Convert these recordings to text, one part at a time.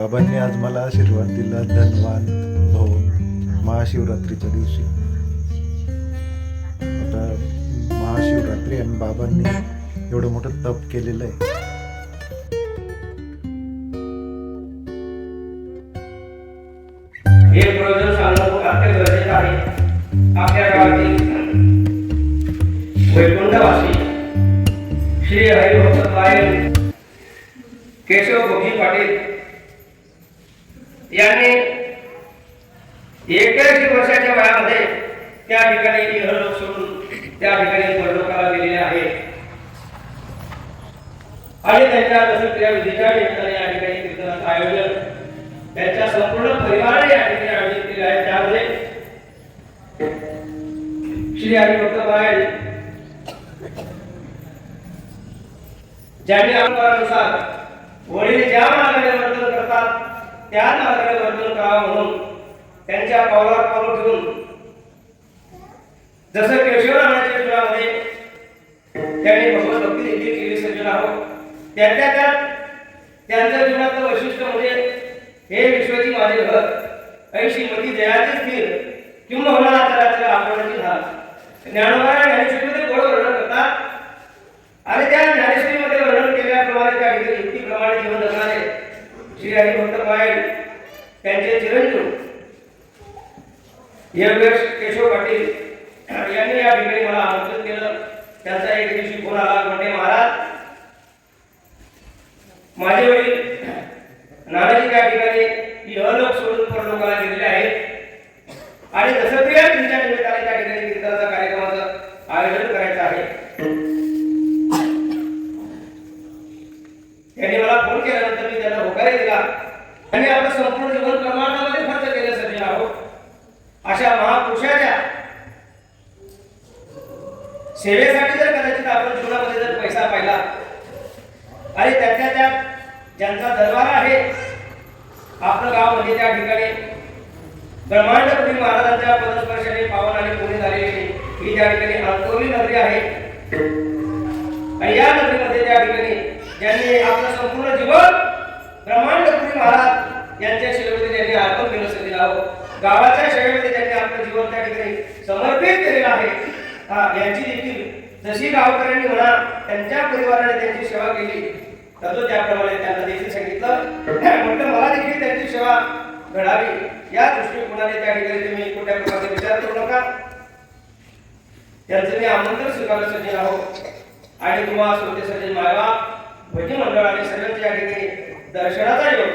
बाबांनी आज मला आशीर्वाद दिला धनवान भाऊ हो, महाशिवरात्रीच्या दिवशी. आता महाशिवरात्री आणि बाबांनी एवढं मोठं तप केलेलं आहे. हे प्रयोजन सांगणं अत्यंत गरजेचं आहे. आपल्या गावातील वैकुंठवासी श्री हरिभक्त केशव भोगी पाटील यांनी एक्याऐंशी वर्षाच्या वयामध्ये त्या ठिकाणी इहलोक सोडून त्या ठिकाणी परलोकाला गेलेले आहेत आणि त्यांच्या दशक्रिया विधीच्या निमित्ताने या ठिकाणी कीर्तनाचं आयोजन त्यांच्या संपूर्ण परिवाराने या ठिकाणी आयोजित केले आहे. त्यामध्ये श्री हरिभक्त महाराज ज्यांनी अनुसार वडील ज्या त्या मार्गाने वर्तन करावं म्हणून त्यांच्या पावलावर पाऊल ठेवून. जसं केशवरामाच्या जीवनामध्ये त्यांनी भगवत भक्ती देखील केली सज्जन आहोत त्यातल्या त्यात त्यांच्या जीवनातलं वैशिष्ट्य म्हणजे हे विश्वची माझे घर ऐशी मती जयाचे स्थिर किंबहुना आचाराचे आपणाची धार. ज्ञानोबा ज्ञानेश्वरीमध्ये गोड वर्णन करतात. आणि त्या ज्ञानेश्वरीमध्ये वर्णन केल्याप्रमाणे त्या ठिकाणी युक्तीप्रमाणे जीवन जगणारे श्री हरिभक्त पायल त्यांचे चिरंजीव. योगेश केशव पाटील यांनी या ठिकाणी मला आमंत्रित केलं. त्यांचा एक दिवशी फोन आला म्हणजे महाराज माझे वडील नानाजी त्या ठिकाणी इहलोक सोडून परलोकाला गेलेले आहेत. आणि दसप्रिया तुमच्या निमित्ताने त्या ठिकाणी त्यांनी मला फोन केल्यानंतर मी त्यांना होकारे दिला. आणि आपलं संपूर्ण जीवन प्रमाणामध्ये खर्च केल्यासाठी आहोत अशा महापुरुषाच्या सेवेसाठी जर कदाचित आपण जीवनामध्ये जर पैसा पाहिला आणि त्यातल्या त्या ज्यांचा दरबार आहे आपलं गाव म्हणजे त्या ठिकाणी ब्रह्मांडपुरी महाराजांच्या पदस्पर्शाने पावन आणि पुणे झालेली ही त्या ठिकाणी अंतोली नगरी आहे. आणि या नगरीमध्ये त्या ठिकाणी ज्यांनी आपलं संपूर्ण जीवन ब्रह्मांडपुरी महाराज यांच्या सेवेमध्ये त्यांनी अर्पण केलं असेल आहोत गावाच्या सेवेमध्ये त्यांनी आपलं जीवन त्या ठिकाणी समर्पित केलेलं आहे. हा यांची देखील जशी गावकऱ्यांनी म्हणा त्यांच्या परिवाराने त्यांची सेवा केली तसं त्याप्रमाणे त्यांना देखील सांगितलं. म्हटलं मला देखील त्यांची सेवा घडावी. या दृष्टिकोनाने त्या ठिकाणी तुम्ही कुठल्या प्रकारचे विचार करू नका. त्यांचं मी आमंत्रण स्वीकारलं सज्जन आहो आणि तुम्हाला श्रोते सज्जन मायवा भजी मंडळ आणि सर्वांच्या या ठिकाणी दर्शनाचा योग.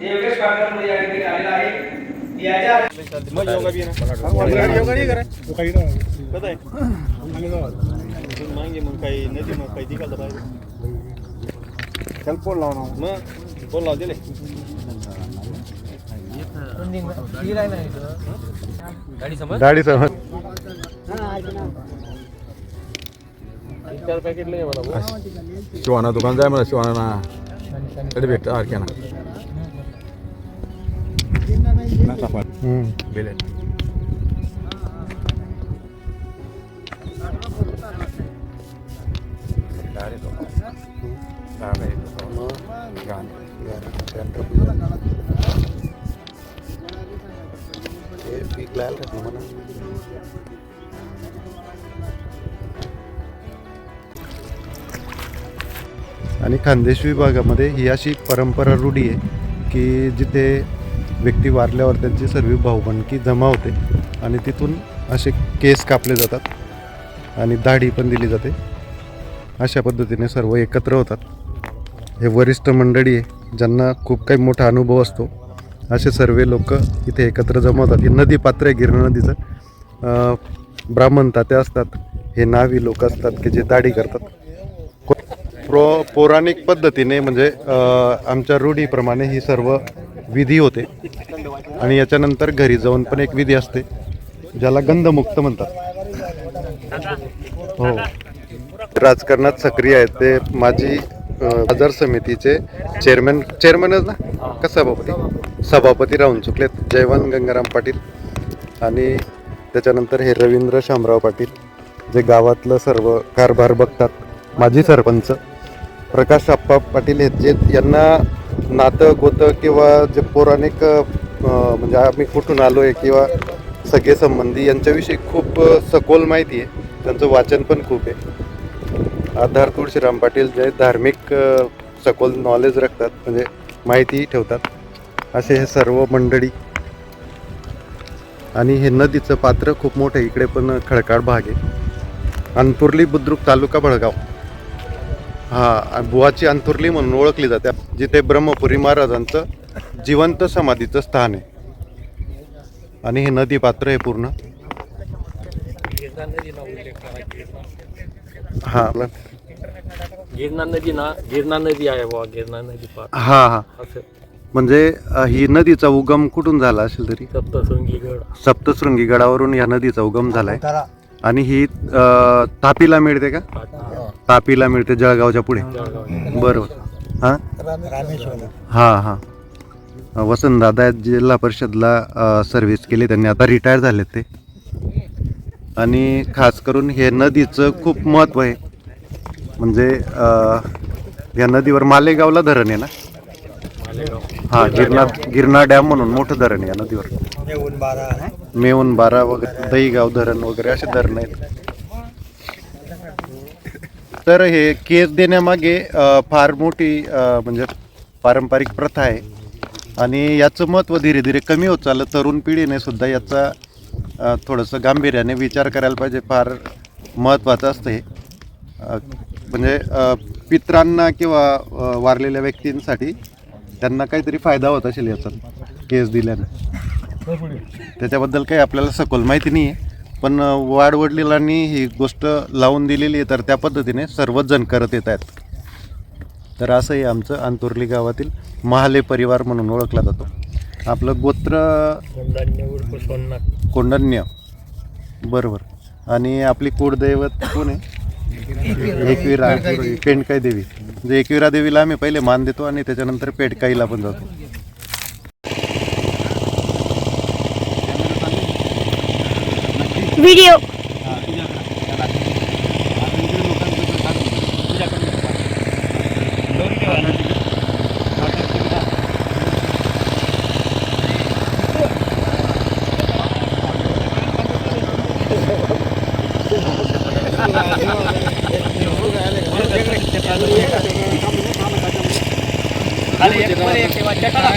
हे योगेश पाटणमध्ये या ठिकाणी आलेला आहे. याच्या मागे मग काही नदी मग काही दिघायला पाहिजे त्याला फोन लावणार मग लाव दिले गाडी समज चार पॅकेट लय मला शिवाना दुकान जाय मला शिवाना कडे भेट आरक्याना बेले आणि खानदेश विभागामध्ये ही अशी परंपरा रूढी आहे की जिथे व्यक्ती वारल्यावर त्यांची सर्व भाऊबंदकी जमा होते आणि तिथून असे केस कापले जातात आणि दाढी पण दिली जाते. अशा पद्धतीने सर्व एकत्र होतात. हे वरिष्ठ मंडळी आहे ज्यांना खूप काही मोठा अनुभव असतो. असे सर्व लोक इथे एकत्र जमा होतात. ही नदी पात्र आहे गिरणा नदीचं. ब्राह्मण तात्या असतात हे नावी लोक असतात की जे दाढी करतात. प्रो पौराणिक पद्धतीने म्हणजे आमच्या रूढीप्रमाणे ही सर्व विधी होते. आणि याच्यानंतर घरी जाऊन पण एक विधी असते ज्याला गंधमुक्त म्हणतात. हो. राजकारणात सक्रिय आहेत ते माझी बाजार समितीचे चेअरमॅन चेअरमॅनच ना? का सभापती सभापती राहून चुकलेत जयवंत गंगाराम पाटील. आणि त्याच्यानंतर हे रवींद्र शामराव पाटील जे गावातलं सर्व कारभार बघतात माजी सरपंच. प्रकाश आप्पा पाटील आहेत जे यांना नातं गोतं किंवा जे पौराणिक म्हणजे आम्ही कुठून आलो आहे किंवा सगळे संबंधी यांच्याविषयी खूप सखोल माहिती आहे. त्यांचं वाचन पण खूप आहे. आधार तुळशीराम पाटील जे धार्मिक सखोल नॉलेज राखतात म्हणजे माहिती ठेवतात. असे हे सर्व मंडळी. आणि हे नदीचं पात्र खूप मोठं इकडे पण खडकाळ भाग आहे. अंतुर्ली बुद्रुक तालुका बळगाव हा बुवाची अंतुर्ली म्हणून ओळखली जाते. जिथे ब्रह्मपुरी महाराजांचं जिवंत समाधीचं स्थान आहे. आणि हे नदी पात्र आहे पूर्ण. हा. गिरणा नदी ना गिरणा नदी आहे बुवा गिरणा नदी पार. हा हा. असं. म्हणजे अ, ही नदीचा उगम कुठून झाला असेल तरी? सप्तशृंगी गड सप्तशृंगी गडावरून या नदीचा उगम झालाय. आणि ही अ, तापीला मिळते का? तापीला मिळते जळगावच्या पुढे. बरोबर हा? हा हा. वसंत दादा जिल्हा परिषदला सर्व्हिस केली. त्यांनी आता रिटायर झालेत ते. आणि खास करून हे नदीचं खूप महत्त्व आहे. म्हणजे या नदीवर मालेगावला धरण आहे ना? हा गिरणा गिरणा डॅम म्हणून मोठं धरण आहे या नदीवर. मेऊन बारा वगैरे दहीगाव धरण वगैरे असे धरण आहेत. तर हे केस देण्यामागे अ, फार मोठी अ, म्हणजे पारंपरिक प्रथा आहे. आणि याचं महत्त्व धीरे धीरे कमी होत चाललं. तरुण पिढीने सुद्धा याचा अ, थोडंसं गांभीर्याने विचार करायला पाहिजे. फार महत्त्वाचं असतं हे. अ, म्हणजे अ, पित्रांना किंवा अ, वारलेल्या व्यक्तींसाठी त्यांना काहीतरी फायदा होत असेल याचा केस दिल्याने. त्याच्याबद्दल काही आपल्याला सखोल माहिती नाही आहे पण वाडवडिलांनी ही गोष्ट लावून दिलेली आहे तर त्या पद्धतीने सर्वच जण करत येत आहेत. तर असं हे आमचं अंतुर्ली गावातील महाले परिवार म्हणून ओळखला जातो. आपलं गोत्र कोंडण्य. बरोबर. आणि आपली कुळदैवत कोण आहे? एकविरा पेंडकाई देवी. म्हणजे एकविरा देवीला आम्ही पहिले मान देतो आणि त्याच्यानंतर पेटकाईला पण जातो. व्हिडिओ आणि एक मध्ये एक ठेवा, चकडा.